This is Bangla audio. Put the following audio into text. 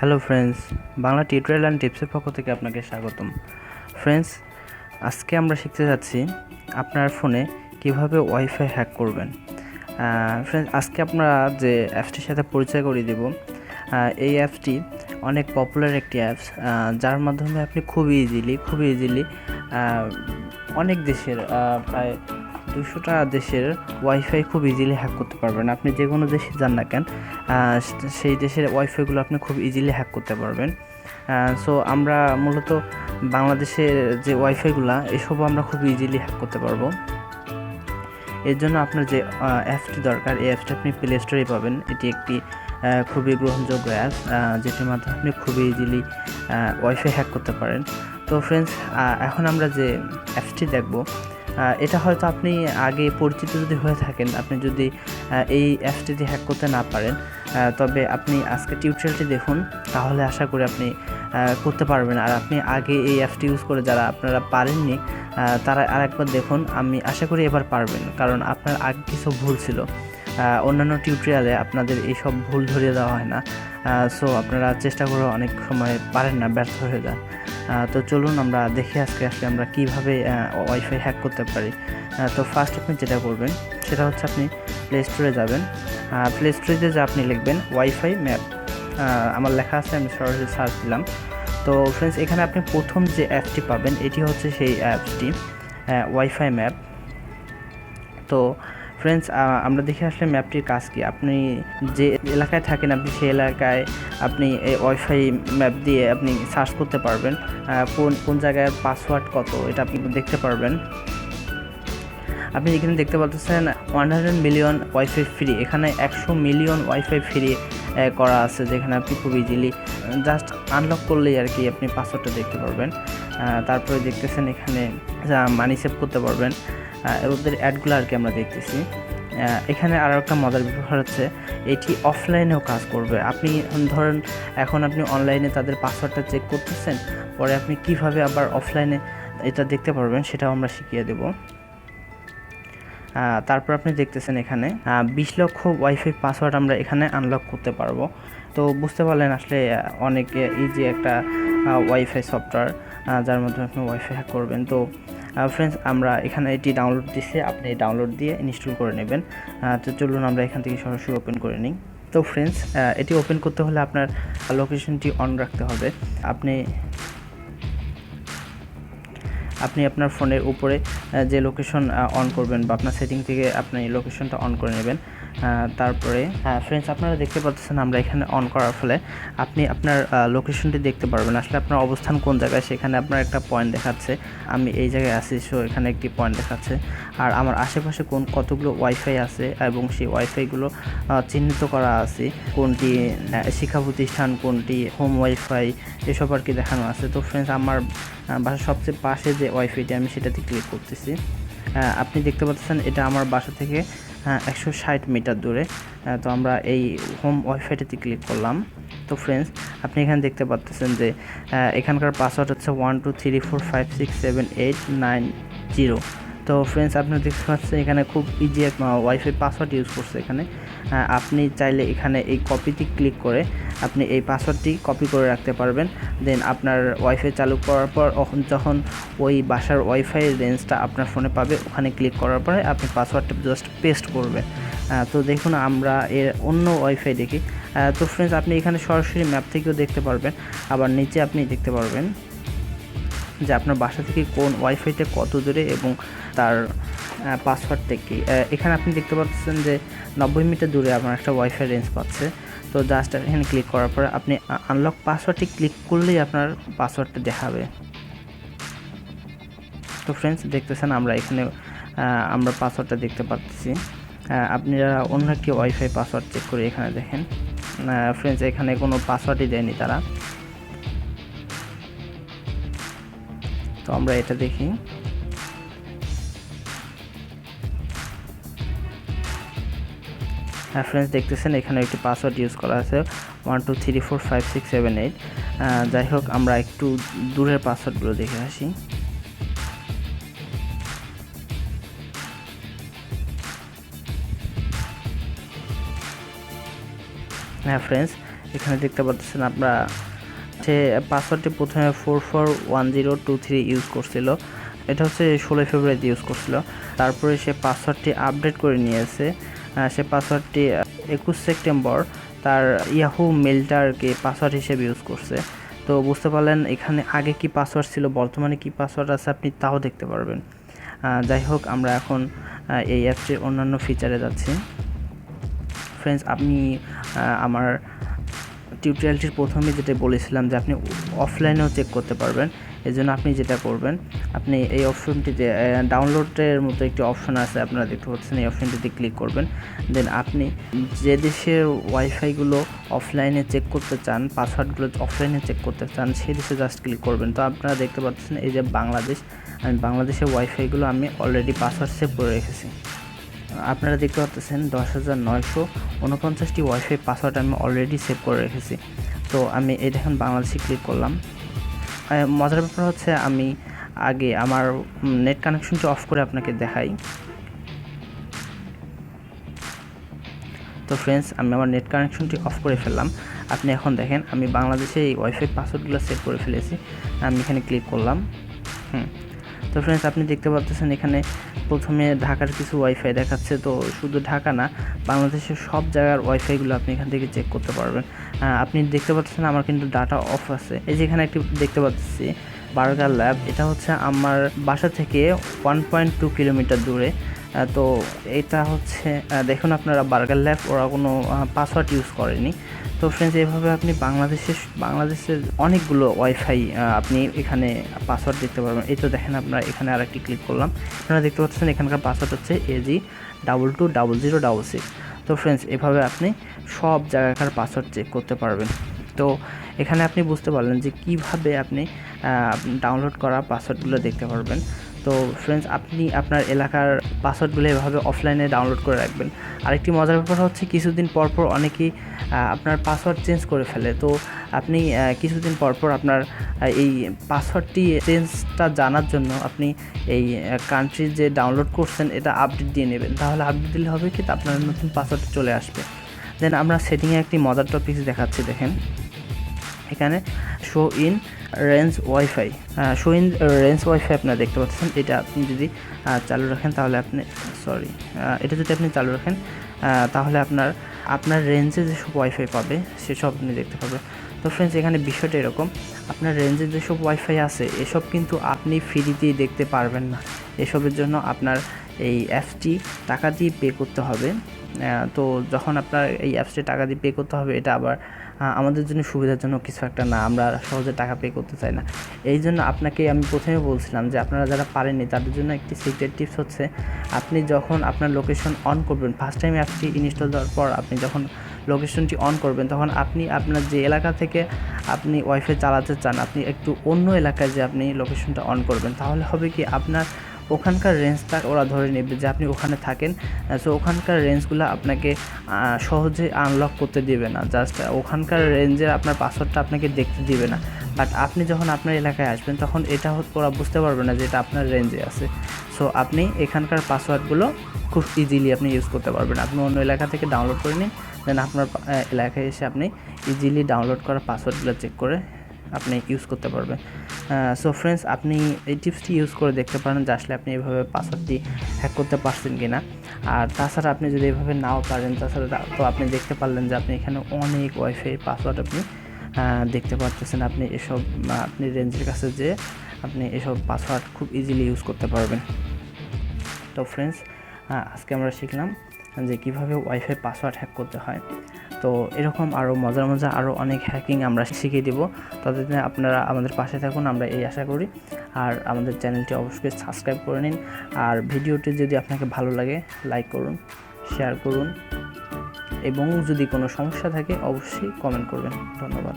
Hello friends, Bangla tutorial and টিপসের পক্ষ থেকে আপনাকে স্বাগতম। ফ্রেন্ডস, আজকে আমরা শিখতে যাচ্ছি আপনার ফোনে কীভাবে ওয়াইফাই হ্যাক করবেন। ফ্রেন্ডস, আজকে আমরা যে অ্যাপসটির সাথে পরিচয় করিয়ে দেব এই অ্যাপসটি অনেক পপুলার একটি অ্যাপস যার মাধ্যমে আপনি খুব ইজিলি খুব ইজিলি অনেক দেশের প্রায় দুশোটা দেশের ওয়াইফাই খুব ইজিলি হ্যাক করতে পারবেন। আপনি যে কোনো দেশে যান না কেন সেই দেশের ওয়াইফাইগুলো আপনি খুব ইজিলি হ্যাক করতে পারবেন। সো আমরা মূলত বাংলাদেশের যে ওয়াইফাইগুলো এসবও আমরা খুব ইজিলি হ্যাক করতে পারব। এর জন্য আপনার যে অ্যাপটি দরকার, এই অ্যাপটি আপনি প্লে স্টোরে পাবেন। এটি একটি খুবই গ্রহণযোগ্য অ্যাপ যেটির মাধ্যমে আপনি খুবই ইজিলি ওয়াইফাই হ্যাক করতে পারেন। তো ফ্রেন্ডস এখন আমরা যে অ্যাপসটি দেখব এটা হয়তো আপনি আগে পরিচিত যদি হয়ে থাকেন আপনি যদি এই অ্যাপসটিতে হ্যাক করতে না পারেন তবে আপনি আজকে টিউটোরিয়ালটি দেখুন তাহলে আশা করি আপনি করতে পারবেন। আর আপনি আগে এই অ্যাপটি ইউজ করে যারা আপনারা পারেননি তারা আরেকবার দেখুন আমি আশা করি এবার পারবেন কারণ আপনার আগে কিছু ভুল ছিল। অন্যান্য টিউটোরিয়ালে আপনাদের এই সব ভুল ধরিয়ে দেওয়া হয় না। সো আপনারা চেষ্টা করে অনেক সময় পারেন না ব্যর্থ হয়ে আহ, তো চলুন আমরা দেখে আজকে আসলে আমরা কীভাবে ওয়াইফাই হ্যাক করতে পারি। তো ফার্স্ট আপনি যেটা করবেন, সেটা হচ্ছে আপনি প্লে স্টোরে যাবেন। প্লে স্টোরে যে আপনি লিখবেন ওয়াইফাই ম্যাপ আমার লেখা আছে, আমি সরাসরি সার্চ দিলাম। তো ফ্রেন্ডস এখানে আপনি প্রথম যে অ্যাপটি পাবেন, এটি হচ্ছে সেই অ্যাপসটি ওয়াইফাই ম্যাপ তো ফ্রেন্ডস আমরা দেখে আসলে ম্যাপটির কাজ কি। আপনি যে এলাকায় থাকেন, আপনি সেই এলাকায় আপনি এই ওয়াইফাই ম্যাপ দিয়ে আপনি সার্চ করতে পারবেন। কোন কোন জায়গায় পাসওয়ার্ড কত, এটা আপনি দেখতে পারবেন। আপনি এখানে দেখতে পাচ্ছেন one hundred million wifi free এখানে একশো মিলিয়ন ওয়াইফাই ফ্রি করা আছে যেখানে আপনি খুব ইজিলি জাস্ট আনলক করলেই আর কি আপনি পাসওয়ার্ডটা দেখতে পারবেন। তারপরে দেখতেছেন এখানে মানি সেভ করতে পারবেন। ওদের অ্যাডগুলো আর কি আমরা দেখতেছি। এখানে আরও একটা মজার ব্যাপার হচ্ছে, এটি অফলাইনেও কাজ করবে। আপনি ধরেন এখন আপনি অনলাইনে তাদের পাসওয়ার্ডটা চেক করতেছেন, পরে আপনি কীভাবে আবার অফলাইনে এটা দেখতে পারবেন সেটাও আমরা শিখিয়ে দেবো। তারপর আপনি দেখতেছেন এখানে বিশ লক্ষ ওয়াইফাই পাসওয়ার্ড আমরা এখানে আনলক করতে পারব। তো বুঝতে পারলেন আসলে অনেক ইজি একটা ওয়াইফাই সফটওয়্যার যার মাধ্যমে আপনি ওয়াইফাই হ্যাক করবেন। তো ফ্রেন্ডস আমরা এখানে এটি ডাউনলোড দিচ্ছে আপনি ডাউনলোড দিয়ে ইনস্টল করে নেবেন। তো চলুন আমরা এখান থেকে সরাসরি ওপেন করে নিই। তো ফ্রেন্ডস এটি ওপেন করতে হলে আপনার লোকেশনটি অন রাখতে হবে। আপনি আপনি আপনার ফোনের উপরে যে লোকেশন অন করবেন বা আপনার সেটিং থেকে আপনি লোকেশনটা অন করে নেবেন। তারপরে ফ্রেন্ডস আপনারা দেখতে পাচ্ছেন আমরা এখানে অন করার ফলে আপনি আপনার লোকেশনটি দেখতে পারবেন। আসলে আপনার অবস্থান কোন জায়গায়, সেখানে আপনার একটা পয়েন্ট দেখাচ্ছে। আমি এই জায়গায় আছি সো এখানে একটি পয়েন্ট দেখাচ্ছে। আর আমার আশেপাশে কোন, কতগুলো ওয়াইফাই আছে এবং সেই ওয়াইফাইগুলো চিহ্নিত করা আছে? কোনটি শিক্ষা প্রতিষ্ঠান, কোনটি হোম ওয়াইফাই এসব আর কি দেখানো আছে। তো ফ্রেন্ডস আমার বাসার সবচেয়ে পাশে যে ওয়াইফাইটি আমি সেটাতে ক্লিক করতেছি। আপনি দেখতে পাচ্ছেন এটা আমার বাসা থেকে একশো ষাট মিটার দূরে। তো আমরা এই হোম ওয়াইফাইটাতে ক্লিক করলাম। তো ফ্রেন্ডস আপনি এখানে দেখতে পাচ্ছেন যে এখানকার পাসওয়ার্ড হচ্ছে one two three four five six seven eight nine zero তো ফ্রেন্ডস আপনি দেখতে পাচ্ছেন এখানে খুব ইজি ওয়াইফাই পাসওয়ার্ড ইউজ করছে এখানে। আপনি চাইলে এখানে এই কপিটি ক্লিক করে আপনি এই পাসওয়ার্ডটি কপি করে রাখতে পারবেন। দেন আপনার ওয়াইফাই চালু করার পর যখন ওই বাসার ওয়াইফাই রেঞ্জটা আপনার ফোনে পাবে, ওখানে ক্লিক করার পরে আপনি পাসওয়ার্ডটা জাস্ট পেস্ট করবেন। তো দেখুন আমরা এর অন্য ওয়াইফাই দেখি। তো ফ্রেন্ডস আপনি এখানে সরাসরি ম্যাপ থেকেও দেখতে পারবেন। আবার নিচে আপনি দেখতে পারবেন। যে আপনার বাসা থেকে কোন ওয়াইফাইটা কত দূরে এবং তার পাসওয়ার্ডটা কি? এখানে আপনি দেখতে পাচ্ছেন যে নব্বই মিটার দূরে আপনার একটা ওয়াইফাই রেঞ্জ পাচ্ছে। তো জাস্ট এখানে ক্লিক করার পরে আপনি আনলক পাসওয়ার্ডটি ক্লিক করলেই আপনার পাসওয়ার্ডটা দেখাবে। তো ফ্রেন্ডস দেখতেছেন আমরা এখানে আমরা পাসওয়ার্ডটা দেখতে পাচ্ছি। আপনারা অন্য একটি ওয়াইফাই পাসওয়ার্ড চেক করে এখানে দেখেন। ফ্রেন্ডস এখানে কোনো পাসওয়ার্ডই দেয়নি তারা। তো আমরা এটা দেখি। হ্যাঁ ফ্রেন্ডস দেখতেছেন, এখানে একটি পাসওয়ার্ড ইউজ করা আছে one two three four five six seven eight যাই হোক, আমরা একটু দূরের পাসওয়ার্ডগুলো দেখে আসি। হ্যাঁ ফ্রেন্ডস এখানে দেখতে পাচ্ছেন আপনারা সে পাসওয়ার্ডটি প্রথমে four four one zero two three use করছিল। এটা হচ্ছে ষোলোই ফেব্রুয়ারিতে ইউজ করছিল। তারপরে সে পাসওয়ার্ডটি আপডেট করে নিয়েছে। সে পাসওয়ার্ডটি একুশ সেপ্টেম্বর তার ইয়াহু মেলটা আর কি পাসওয়ার্ড হিসেবে ইউজ করছে। তো বুঝতে পারলেন এখানে আগে কি পাসওয়ার্ড ছিল, বর্তমানে কি পাসওয়ার্ড আছে আপনি তাও দেখতে পারবেন। যাই হোক, আমরা এখন এই অ্যাপটির অন্যান্য ফিচারে যাচ্ছি। ফ্রেন্ডস আপনি আমার টিউটোরিয়ালটির প্রথমে যেটা বলেছিলাম যে আপনি অফলাইনেও চেক করতে পারবেন এই জন্য আপনি যেটা করবেন, আপনি এই অপশনটিতে ডাউনলোডের মতো একটি অপশন আছে, আপনারা দেখতে পাচ্ছেন, এই অপশনটিতে ক্লিক করবেন। দেন আপনি যে দেশের ওয়াইফাইগুলো অফলাইনে চেক করতে চান পাসওয়ার্ডগুলো অফলাইনে চেক করতে চান, সেই দেশে জাস্ট ক্লিক করবেন। তো আপনারা দেখতে পাচ্ছেন, এই যে বাংলাদেশ, আমি বাংলাদেশের ওয়াইফাইগুলো আমি অলরেডি পাসওয়ার্ড সেভ করে রেখেছি। আপনারা দেখতে পাচ্ছেন দশ হাজার নয়শো উনপঞ্চাশটি ওয়াইফাই পাসওয়ার্ড আমি অলরেডি সেভ করে রেখেছি। তো আমি এই দেখেন বাংলাদেশে ক্লিক করলাম। মজার ব্যাপার হচ্ছে আমি আগে আমার নেট কানেকশনটি অফ করে আপনাকে দেখাই। তো ফ্রেন্ডস আমি আমার নেট কানেকশনটি অফ করে ফেললাম। আপনি এখন দেখেন আমি বাংলাদেশে এই ওয়াইফাই পাসওয়ার্ডগুলো সেভ করে ফেলেছি। আমি এখানে ক্লিক করলাম। হুম। তো ফ্রেন্ডস আপনি দেখতে পাচ্ছেন এখানে প্রথমে ঢাকার কিছু ওয়াইফাই দেখাচ্ছে। তো শুধু ঢাকা না, বাংলাদেশের সব জায়গার ওয়াইফাইগুলো আপনি এখান থেকে চেক করতে পারবেন। আপনি দেখতে পাচ্ছেন আমার কিন্তু ডাটা অফ আছে। এই যে এখানে একটি দেখতে পাচ্ছি বার্গার ল্যাব এটা হচ্ছে আমার বাসা থেকে ওয়ান পয়েন্ট টু কিলোমিটার দূরে। তো এটা হচ্ছে দেখুন আপনারা বার্গার ল্যাব, ওরা কোনো পাসওয়ার্ড ইউজ করেনি। তো ফ্রেন্ডস এইভাবে আপনি বাংলাদেশের বাংলাদেশের অনেকগুলো ওয়াইফাই আপনি এখানে পাসওয়ার্ড দেখতে পারবেন। এই তো দেখেন আপনারা এখানে আরেকটি ক্লিক করলাম। আপনারা দেখতে পাচ্ছেন এখানকার পাসওয়ার্ড হচ্ছে AG double two double zero double six তো ফ্রেন্ডস এভাবে আপনি সব জায়গাকার পাসওয়ার্ড চেক করতে পারবেন। তো এখানে আপনি বুঝতে পারলেন যে কীভাবে আপনি ডাউনলোড করা পাসওয়ার্ডগুলো দেখতে পারবেন। তো ফ্রেন্ডস আপনি আপনার এলাকার পাসওয়ার্ডগুলো এভাবে অফলাইনে ডাউনলোড করে রাখবেন। আরেকটি মজার ব্যাপার হচ্ছে কিছুদিন পর পর অনেকেই আপনার পাসওয়ার্ড চেঞ্জ করে ফেলে। তো আপনি কিছুদিন পর পর আপনার এই পাসওয়ার্ডটি চেঞ্জটা জানার জন্য আপনি এই কান্ট্রি যে ডাউনলোড করছেন, এটা আপডেট দিয়ে নেবেন। তাহলে আপডেট দিলে হবে কি? আপনার নতুন পাসওয়ার্ড চলে আসবে। দেন আমরা সেটিংয়ে একটি মজার টপিক্স দেখাচ্ছি, দেখেন। এখানে show in range wifi show in range wifi আপনারা দেখতে পাচ্ছেন। এটা আপনি যদি চালু রাখেন তাহলে আপনি সরি এটা যদি আপনি চালু রাখেন তাহলে আপনার আপনার রেঞ্জে যেসব ওয়াইফাই পাবে, সেসব আপনি দেখতে পাবেন। তো ফ্রেন্ডস এখানে বিষয়টা এরকম, আপনার রেঞ্জে যেসব ওয়াইফাই আছে, এসব কিন্তু আপনি ফ্রিতেই দেখতে পারবেন না। এসবের জন্য আপনার এই অ্যাপসটি টাকা দিয়ে পে করতে হবে। তো যখন আপনার এই অ্যাপসটি টাকা দিয়ে পে করতে হবে, এটা আবার আমাদের জন্য সুবিধার জন্য কিছু একটা না, আমরা সহজে টাকা পে করতে চাই না। এই জন্য আপনাকে আমি প্রথমে বলছিলাম যে আপনারা যারা পারেননি, তাদের জন্য একটি সিক্রেট টিপস হচ্ছে, আপনি যখন আপনার লোকেশন অন করবেন ফার্স্ট টাইম অ্যাপটি ইনস্টল দেওয়ার পর আপনি যখন লোকেশনটি অন করবেন, তখন আপনি আপনার যে এলাকা থেকে আপনি ওয়াইফাই চালাতে চান, আপনি একটু অন্য এলাকায় যে আপনি লোকেশনটা অন করবেন, তাহলে হবে কি আপনার ওখানকার রেঞ্জটা ওরা ধরে নেবে যে আপনি ওখানে থাকেন সো ওখানকার রেঞ্জগুলো আপনাকে সহজে আনলক করতে দিবে না। জাস্ট ওখানকার রেঞ্জের আপনার পাসওয়ার্ডটা আপনাকে দেখতে দিবে না। বাট আপনি যখন আপনার এলাকায় আসবেন, তখন এটা ওরা বুঝতে পারবে না যে এটা আপনার রেঞ্জে আছে। সো আপনি এখানকার পাসওয়ার্ডগুলো খুব ইজিলি আপনি ইউজ করতে পারবেন। আপনি অন্য এলাকা থেকে ডাউনলোড করে নিন দেন আপনার এলাকায় এসে আপনি ইজিলি ডাউনলোড করা পাসওয়ার্ডগুলো চেক করে আপনি ইউজ করতে পারবেন। সো ফ্রেন্ডস আপনি এই টিপসটি ইউজ করে দেখতে পারেন যে আসলে আপনি এভাবে পাসওয়ার্ডটি হ্যাক করতে পারছেন কি না আর তাছাড়া আপনি যদি এভাবে নাও পারেন, তাছাড়া তো আপনি দেখতে পারলেন যে আপনি এখানে অনেক ওয়াইফাই পাসওয়ার্ড আপনি দেখতে পাচ্ছেন আপনি এসব আপনি রেঞ্জের কাছে যে আপনি এসব পাসওয়ার্ড খুব ইজিলি ইউজ করতে পারবেন। তো ফ্রেন্ডস আজকে আমরা শিখলাম যে কীভাবে ওয়াইফাই পাসওয়ার্ড হ্যাক করতে হয়। তো এরকম আরও মজার মজা আরও অনেক হ্যাকিং আমরা শিখিয়ে দেবো। ততদিন আপনারা আমাদের পাশে থাকুন, আমরা এই আশা করি। আর আমাদের চ্যানেলটি অবশ্যই সাবস্ক্রাইব করে নিন। আর ভিডিওটি যদি আপনাকে ভালো লাগে লাইক করুন শেয়ার করুন। এবং যদি কোনো সমস্যা থাকে, অবশ্যই কমেন্ট করবেন। ধন্যবাদ।